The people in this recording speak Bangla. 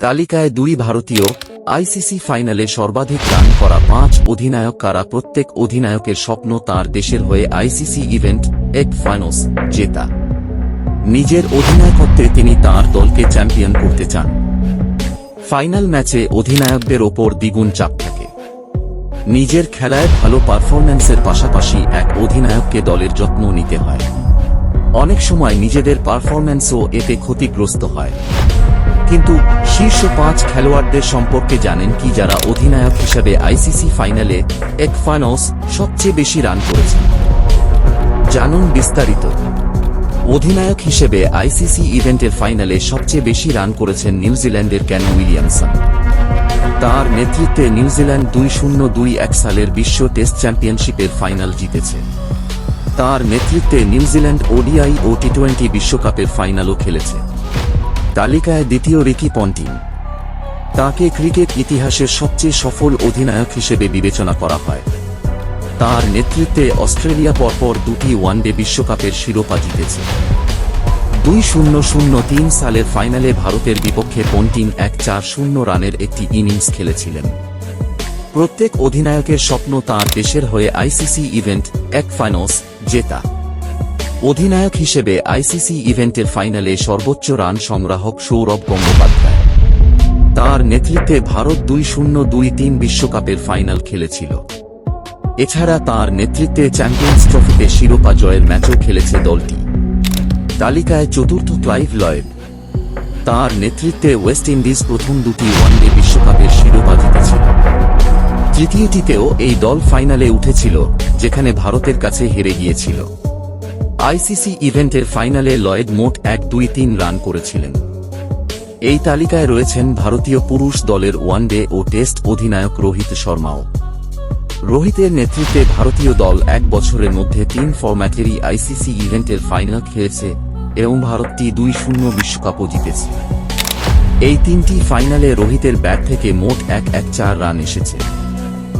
তালিকায় দুই ভারতীয় আইসিসি ফাইনালে সর্বাধিক রান করা পাঁচ অধিনায়ক কারা প্রত্যেক অধিনায়কের স্বপ্ন তার দেশের হয়ে আইসিসি ইভেন্ট এক ফাইনস জেতা। নিজের অধিনায়কত্বে তিনি তার দলকে চ্যাম্পিয়ন করতে চান। ফাইনাল ম্যাচে অধিনায়কদের ওপর দ্বিগুণ চাপ থাকে। নিজের খেলায় ভালো পারফরম্যান্সের পাশাপাশি এক অধিনায়ককে দলের যত্ন নিতে হয়। অনেক সময় নিজেদের পারফরম্যান্সও এতে ক্ষতিগ্রস্ত হয়। কিন্তু শীর্ষ পাঁচ খেলোয়াড়দের সম্পর্কে জানেন কি যারা অধিনায়ক হিসেবে আইসিসি ফাইনালে এক ফাইনালস সবচেয়ে বেশি রান করেছেন। জানুন বিস্তারিত। অধিনায়ক হিসেবে আইসিসি ইভেন্টের ফাইনালে সবচেয়ে বেশি রান করেছেন নিউজিল্যান্ডের ক্যান উইলিয়ামসন। তার নেতৃত্বে নিউজিল্যান্ড দুই শূন্য দুই এক সালের বিশ্ব টেস্ট চ্যাম্পিয়নশিপের ফাইনাল জিতেছে। তার নেতৃত্বে নিউজিল্যান্ড ওডিআই ও টি টোয়েন্টি বিশ্বকাপের ফাইনালও খেলেছে। তালিকায় দ্বিতীয় রিকি পন্টিং। তাকে ক্রিকেট ইতিহাসের সবচেয়ে সফল অধিনায়ক হিসেবে বিবেচনা করা হয়। তার নেতৃত্বে অস্ট্রেলিয়া পরপর দুটি ওয়ানডে বিশ্বকাপের শিরোপা জিতেছে। দুই শূন্য শূন্য তিন সালের ফাইনালে ভারতের বিপক্ষে পন্টিং এক চার শূন্য রানের একটি ইনিংস খেলেছিলেন। প্রত্যেক অধিনায়কের স্বপ্ন তাঁর দেশের হয়ে আইসিসি ইভেন্ট, এক ফাইনালস জেতা। অধিনায়ক হিসেবে আইসিসি ইভেন্টের ফাইনালে সর্বোচ্চ রান সংগ্রাহক সৌরভ গঙ্গোপাধ্যায়। তার নেতৃত্বে ভারত দুই শূন্য, দুই তিন বিশ্বকাপের ফাইনাল খেলেছিল। এছাড়া তার নেতৃত্বে চ্যাম্পিয়ন্স ট্রফিতে শিরোপা জয়ের ম্যাচও খেলেছে দলটি। তালিকায় চতুর্থ ক্লাইভ লয়েড। তার নেতৃত্বে ওয়েস্ট ইন্ডিজ প্রথম দুটি ওয়ানডে বিশ্বকাপের শিরোপা জিতেছিল। তৃতীয়টিতেও এই দল ফাইনালে উঠেছিল, যেখানে ভারতের কাছে হেরে গিয়েছিল। আইসিসি ইভেন্টের ফাইনালে লয়েড মোট এক দুই তিন রান করেছিলেন। এই তালিকায় রয়েছেন ভারতীয় পুরুষ দলের ওয়ানডে ও টেস্ট অধিনায়ক রোহিত শর্মাও। রোহিতের নেতৃত্বে ভারতীয় দল এক বছরের মধ্যে তিন ফরম্যাটেরই আইসিসি ইভেন্টের ফাইনাল খেলেছে এবং ভারতটি দুই শূন্য বিশ্বকাপও জিতেছে। এই তিনটি ফাইনালে রোহিতের ব্যাট থেকে মোট এক এক চার রান এসেছে।